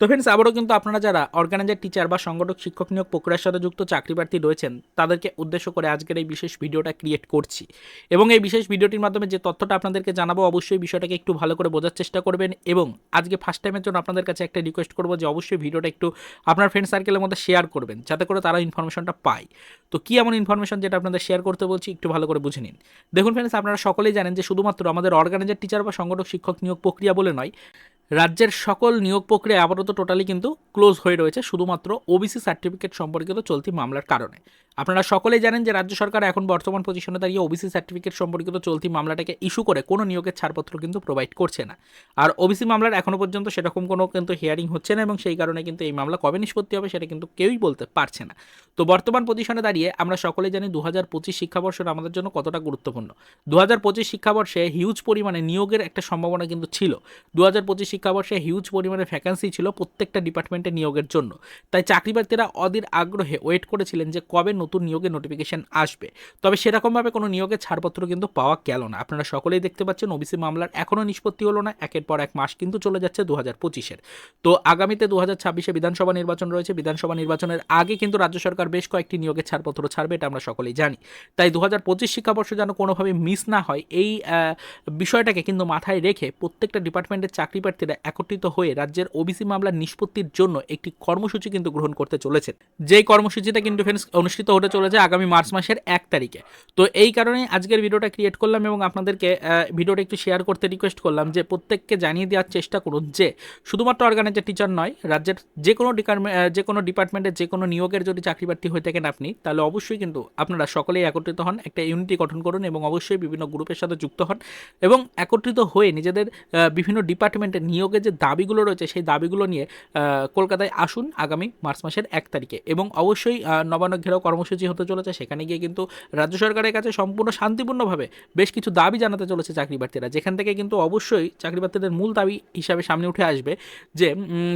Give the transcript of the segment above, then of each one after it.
তো ফ্রেন্ডস আবারও কিন্তু আপনারা যারা অর্গানাইজার টিচার বা সংগঠক, শিক্ষক নিয়োগ প্রক্রিয়ার সাথে যুক্ত চাকরি প্রার্থী রয়েছেন, তাদেরকে উদ্দেশ্য করে আজকের এই বিশেষ ভিডিওটা ক্রিয়েট করছি। এবং এই বিশেষ ভিডিওটির মাধ্যমে যে তথ্যটা আপনাদেরকে জানাব, অবশ্যই বিষয়টাকে একটু ভালো করে বোঝার চেষ্টা করবেন এবং আজকে ফার্স্ট টাইমের জন্য আপনাদের কাছে একটা রিকোয়েস্ট করব যে অবশ্যই ভিডিওটা একটু আপনার ফ্রেন্ড সার্কেলের মধ্যে শেয়ার করবেন, যাতে করে তারা ইনফরমেশনটা পায়। তো কী এমন ইনফরমেশন যেটা আপনাদের শেয়ার করতে বলছি, একটু ভালো করে বুঝে নিন। দেখুন ফ্রেন্ডস আপনারা সকলেই জানেন যে শুধুমাত্র আমাদের অর্গানাইজার টিচার বা সংগঠক, শিক্ষক নিয়োগ প্রক্রিয়া বলে নয় রাজ্যের সকল নিয়োগ প্রক্রিয়া আপাতত টোটালি কিন্তু ক্লোজ হয়ে রয়েছে, শুধুমাত্র ওবিসি সার্টিফিকেট সম্পর্কিত চলতি মামলার কারণে। আপনারা সকলেই জানেন যে রাজ্য সরকার এখন বর্তমান পজিশনে দাঁড়িয়ে ওবিসি সার্টিফিকেট সম্পর্কিত চলতি মামলাটাকে ইস্যু করে কোনো নিয়োগের ছাড়পত্র কিন্তু প্রোভাইড করছে না। আর ওবিসি মামলার এখনও পর্যন্ত সেরকম কোনো কিন্তু হিয়ারিং হচ্ছে না এবং সেই কারণে কিন্তু এই মামলা কবে নিষ্পত্তি হবে সেটা কিন্তু কেউই বলতে পারছে না। তো বর্তমান পজিশনে দাঁড়িয়ে আমরা সকলেই জানি দু হাজার পঁচিশ শিক্ষাবর্ষের আমাদের জন্য কতটা গুরুত্বপূর্ণ। দু হাজার পঁচিশ শিক্ষাবর্ষে হিউজ পরিমাণে নিয়োগের একটা সম্ভাবনা কিন্তু ছিল। দু হাজার পঁচিশ শিক্ষাবর্ষে হিউজ পরিমাণে ভ্যাকান্সি ছিল প্রত্যেকটা ডিপার্টমেন্টে নিয়োগের জন্য। তাই চাকরি প্রার্থীরা অধীর আগ্রহে ওয়েট করেছিলেন যে কবে নতুন নিয়োগের নোটিফিকেশন আসবে। তবে সেরকমভাবে কোনো নিয়োগের ছাড়পত্র কিন্তু পাওয়া গেল না। আপনারা সকলেই দেখতে পাচ্ছেন ওবিসি মামলার এখনও নিষ্পত্তি হলো না। একের পর এক মাস কিন্তু চলে যাচ্ছে দু হাজার পঁচিশের। তো আগামীতে দু হাজার ছাব্বিশে বিধানসভা নির্বাচন রয়েছে। বিধানসভা নির্বাচনের আগে কিন্তু রাজ্য সরকার বেশ কয়েকটি নিয়োগের ছাড়পত্র ছাড়বে এটা আমরা সকলেই জানি। তাই দু হাজার পঁচিশ শিক্ষাবর্ষ যেন কোনোভাবে মিস না হয়, এই বিষয়টাকে কিন্তু মাথায় রেখে প্রত্যেকটা ডিপার্টমেন্টের চাকরি প্রার্থীরা একত্রিত হয়ে রাজ্যের ওবিসি মামলার নিষ্পত্তির জন্য একটি কর্মসূচি কিন্তু গ্রহণ করতে চলেছে। যেই কর্মসূচিটা কিন্তু ফ্রেন্ডস অনুষ্ঠিত হতে চলেছে আগামী মার্চ মাসের এক তারিখে। তো এই কারণে আজকের ভিডিওটা ক্রিয়েট করলাম এবং আপনাদেরকে ভিডিওটা একটু শেয়ার করতে রিকোয়েস্ট করলাম যে প্রত্যেককে জানিয়ে দেওয়ার চেষ্টা করুন যে শুধুমাত্র অর্গানাইজার টিচার নয়, রাজ্যের যে কোনো ডিপার্টমেন্ট যে কোনো ডিপার্টমেন্টের যে কোনো নিয়োগের যদি চাকরি প্রার্থী হয়ে থাকেন আপনি, তাহলে অবশ্যই কিন্তু আপনারা সকলেই একত্রিত হন, একটা ইউনিটি গঠন করুন এবং অবশ্যই বিভিন্ন গ্রুপের সাথে যুক্ত হন এবং একত্রিত হয়ে নিজেদের বিভিন্ন ডিপার্টমেন্টের নিয়োগের যে দাবিগুলো রয়েছে, সেই দাবিগুলো নিয়ে কলকাতায় আসুন আগামী মার্চ মাসের এক তারিখে। এবং অবশ্যই নবান্ন ঘেরাও কর্মসূচি হতে চলেছে। সেখানে গিয়ে কিন্তু রাজ্য সরকারের কাছে সম্পূর্ণ শান্তিপূর্ণভাবে বেশ কিছু দাবি জানাতে চলেছে চাকরি প্রার্থীরা যেখান থেকে কিন্তু অবশ্যই চাকরি প্রার্থীদের মূল দাবি হিসাবে সামনে উঠে আসবে যে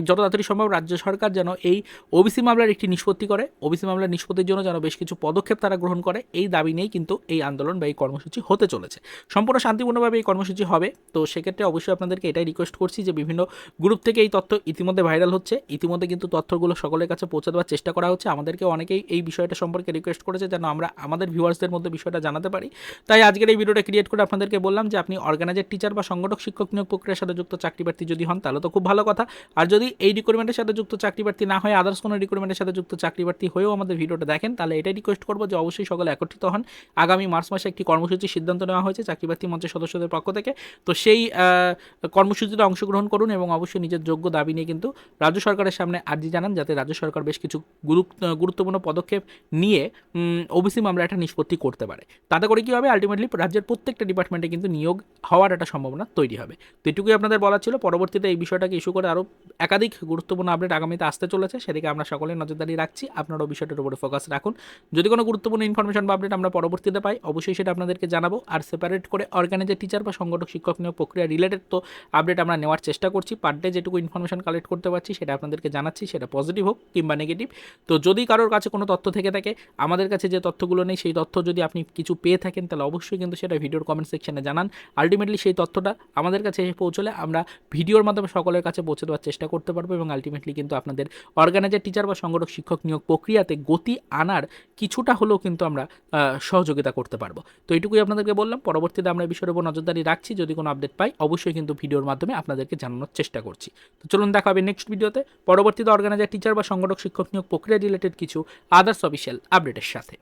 যত তাড়াতাড়ি সম্ভব রাজ্য সরকার যেন এই ওবিসি মামলার একটি নিষ্পত্তি করে। ওবিসি মামলার নিষ্পত্তির জন্য যেন বেশ কিছু পদক্ষেপ তারা গ্রহণ করে। এই দাবি নিয়েই কিন্তু এই আন্দোলন বা এই কর্মসূচি হতে চলেছে। সম্পূর্ণ শান্তিপূর্ণভাবে এই কর্মসূচি হবে। তো সেক্ষেত্রে অবশ্যই আপনাদেরকে এটাই রিকোয়েস্ট করছি যে বিভিন্ন গ্রুপ থেকে এই তথ্য ইতিমধ্যে ভাইরাল হচ্ছে। ইতিমধ্যে কিন্তু তথ্যগুলো সকলের কাছে পৌঁছে দেওয়ার চেষ্টা করা হচ্ছে। আমাদেরকে অনেকেই এই বিষয়টা সম্পর্কে রিকোয়েস্ট করেছে যেন আমরা আমাদের ভিউয়ার্সদের মধ্যে বিষয়টা জানাতে পারি। তাই আজকের এই ভিডিওটা ক্রিয়েট করে আপনাদেরকে বললাম যে আপনি অর্গানাইজার টিচার বা সংগঠক, শিক্ষক নিয়োগ প্রক্রিয়ার সাথে যুক্ত চাকরি প্রার্থী যদি হন, তাহলে তো খুব ভালো কথা। আর যদি এই রিক্রুটমেন্টের সাথে যুক্ত চাকরি প্রার্থী না হয় আদার্স কোনো রিক্রুটমেন্টের সাথে যুক্ত চাকরি প্রার্থী হয়েও আমাদের ভিডিওটা দেখেন, তাহলে এটাই রিকোয়েস্ট করব যে অবশ্যই সকলে একত্রিত হন। আগামী মার্চ মাসে একটি কর্মসূচির সিদ্ধান্ত নেওয়া হয়েছে চাকরি প্রার্থী মঞ্চের সদস্যদের পক্ষ থেকে। তো সেই কর্মসূচিতে অংশগ্রহণ করুন এবং অবশ্যই নিজের যোগ্য দাবি নিয়ে কিন্তু রাজ্য সরকারের সামনে আর্জি জানান যাতে রাজ্য সরকার বেশ কিছু গুরুত্বপূর্ণ পদক্ষেপ নিয়ে ওবিসি মামলা একটা নিষ্পত্তি করতে পারে। তাতে করে কী হবে? আলটিমেটলি রাজ্যের প্রত্যেকটা ডিপার্টমেন্টে কিন্তু নিয়োগ হওয়ার একটা সম্ভাবনা তৈরি হবে। তো এটুকুই আপনাদের বলার ছিল। পরবর্তীতে এই বিষয়টাকে ইস্যু করে আরও একাধিক গুরুত্বপূর্ণ আপডেট আগামীতে আসতে চলেছে। সেদিকে আমরা সকলে নজরদারি রাখছি। আপনারাও বিষয়টার উপরে ফোকাস রাখুন। যদি কোনো গুরুত্বপূর্ণ ইনফরমেশন বা আপডেট আমরা পরবর্তীতে পাই, অবশ্যই সেটা আপনাদেরকে জানাব। আর সেপারেট করে অর্গানাইজার টিচার বা সংগঠক, শিক্ষক নিয়োগ প্রক্রিয়া রিলেটেড তো আপডেট আমরা নেওয়ার চেষ্টা করছি পার ডে যেটুকু ইনফরমেশন কালেক্ট করতে পারছি, সেটা আপনাদেরকে জানাচ্ছি, সেটা পজিটিভ হোক কিংবা নেগেটিভ তো যদি কারোর কাছে কোনো তথ্য থেকে থাকে, আমাদের কাছে যে তথ্যগুলো নেই, সেই তথ্য যদি আপনি কিছু পেয়ে থাকেন, তাহলে অবশ্যই কিন্তু সেটা ভিডিওর কমেন্ট সেকশনে জানান। আলটিমেটলি সেই তথ্যটা আমাদের কাছে এসে পৌঁছলে আমরা ভিডিওর মাধ্যমে সকলের কাছে পৌঁছে দেওয়ার চেষ্টা করতে পারব এবং আলটিমেটলি কিন্তু আপনাদের অর্গানাইজার টিচার বা সংগঠক, শিক্ষক নিয়োগ প্রক্রিয়াতে গতি আনার কিছুটা হলেও কিন্তু আমরা সহযোগিতা করতে পারব। তো এইটুকুই আপনাদেরকে বললাম। পরবর্তীতে আমরা বিষয়ের উপর নজরদারি রাখছি। যদি কোনো আপডেট পাই, অবশ্যই কিন্তু ভিডিওর মাধ্যমে আপনাদেরকে জানানোর চেষ্টা করছি। তো চলুন দেখা হবে নেক্সট ভিডিওতে পরবর্তীতে অর্গানাইজার টিচার বা সংগঠক, শিক্ষক নিয়োগ প্রক্রিয়া রিলেটেড কিছু আদার্স অফিসিয়াল আপডেটের সাথে।